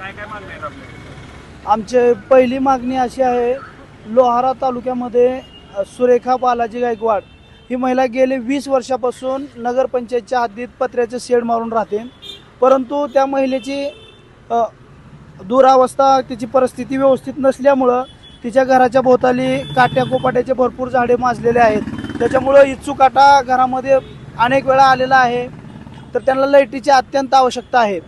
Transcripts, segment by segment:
काय काय मागणी आहेत आपल्या आमची पहिली मागणी अशी आहे लोहारा तालुक्यामध्ये सुरेखा बालाजी गायकवाड ही महिला गेले वीस वर्षापासून नगरपंचायतच्या हद्दीत पत्र्याचे शेड मारून राहते. परंतु त्या महिलेची अ, दुरावस्था तिची परिस्थिती व्यवस्थित नसल्यामुळं तिच्या घराच्या भोवताली काट्याकोपाट्याचे भरपूर झाडे माजलेले आहेत. त्याच्यामुळं इच्छू काटा घरामध्ये अनेक वेळा आलेला आहे. तर त्यांना लाईटीची अत्यंत आवश्यकता आहे.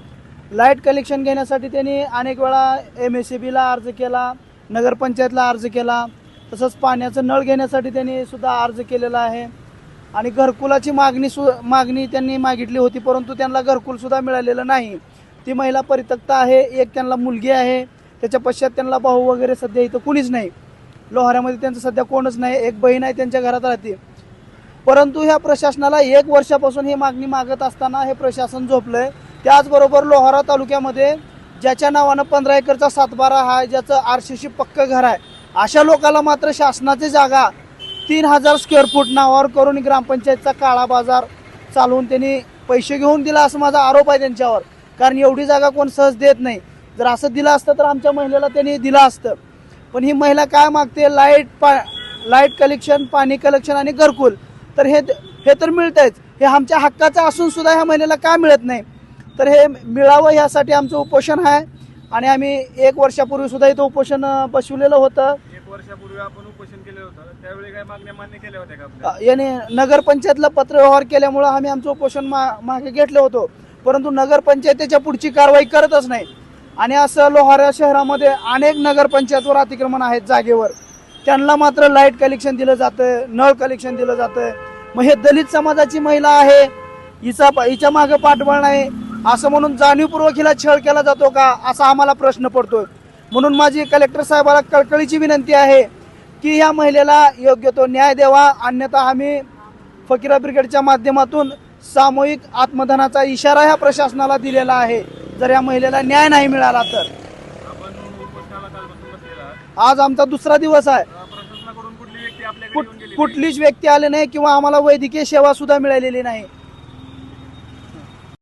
लाइट कलेक्शन घेण्यासाठी त्यांनी अनेक वेळा एम एस सी बीला अर्ज केला नगरपंचायतला अर्ज केला तसंच पाण्याचं नळ घेण्यासाठी त्यांनी सुद्धा अर्ज केलेला आहे. आणि घरकुलाची मागणी सु मागणी त्यांनी मागितली होती परंतु त्यांना घरकुलसुद्धा मिळालेलं नाही. ती महिला परित्यक्त आहे एक त्यांना मुलगी आहे त्याच्या पश्चात त्यांना भाऊ वगैरे सध्या इथं कुणीच नाही. लोहाऱ्यामध्ये त्यांचं सध्या कोणच नाही एक बहीण आहे त्यांच्या घरात राहते. परंतु ह्या प्रशासनाला एक वर्षापासून ही मागणी मागत असताना हे प्रशासन झोपलं आहे त्याचबरोबर लोहारा तालुक्यामध्ये ज्याच्या नावानं पंधरा एकरचा सातबारा आहे ज्याचं आरशीशी पक्कं घर आहे अशा लोकांना मात्र शासनाची जागा तीन हजार स्क्वेअर फूट नावावर करून ग्रामपंचायतचा काळा बाजार चालवून त्यांनी पैसे घेऊन दिला असं माझा आरोप आहे त्यांच्यावर. कारण एवढी जागा कोण सहज देत नाही. जर असं दिलं असतं तर आमच्या महिलेला त्यांनी दिलं असतं. पण ही महिला काय मागते? लाइट पा लाइट कलेक्शन पाणी कलेक्शन आणि घरकुल. तर हे हे तर मिळतंच हे आमच्या हक्काचं असून सुद्धा ह्या महिलेला का मिळत नाही? तर हे मिळावं यासाठी आमचं उपोषण आहे. आणि आम्ही एक वर्षापूर्वी सुद्धा इथं उपोषण बसवलेलं होतं. एक वर्षापूर्वी आपण उपोषण केलं होतं. त्यावेळी काय मागण्या मान्य केल्या होत्या का आपल्या? याने नगरपंचायतला पत्रव्यवहार केल्यामुळं आम्ही आमचं उपोषण मा मागे घेतलं होतो. परंतु नगरपंचायतीच्या पुढची कारवाई करतच नाही. आणि असं लोहारा शहरामध्ये अनेक नगरपंचायतवर अतिक्रमण आहेत जागेवर. त्यांना मात्र लाइट कलेक्शन दिलं जातं नळ कलेक्शन दिलं जातं मग हे दलित समाजाची महिला आहे. हिचा हिच्या मागं पाठबळ नाही. असं म्हणून जाणीवपूर्वक हिला छळ केला जातो का? असा आम्हाला प्रश्न पडतोय. म्हणून माझी कलेक्टर साहेबाला कळकळीची विनंती आहे की ह्या महिलेला योग्य तो न्याय द्यावा. अन्यथा आम्ही फकीरा ब्रिगेडच्या माध्यमातून सामूहिक आत्मधनाचा इशारा ह्या प्रशासनाला दिलेला आहे. जर या महिलेला न्याय नाही मिळाला तर. आज आमचा दुसरा दिवस आहे. कुठ कुठलीच व्यक्ती आली नाही किंवा आम्हाला वैद्यकीय सेवा सुद्धा मिळालेली नाही.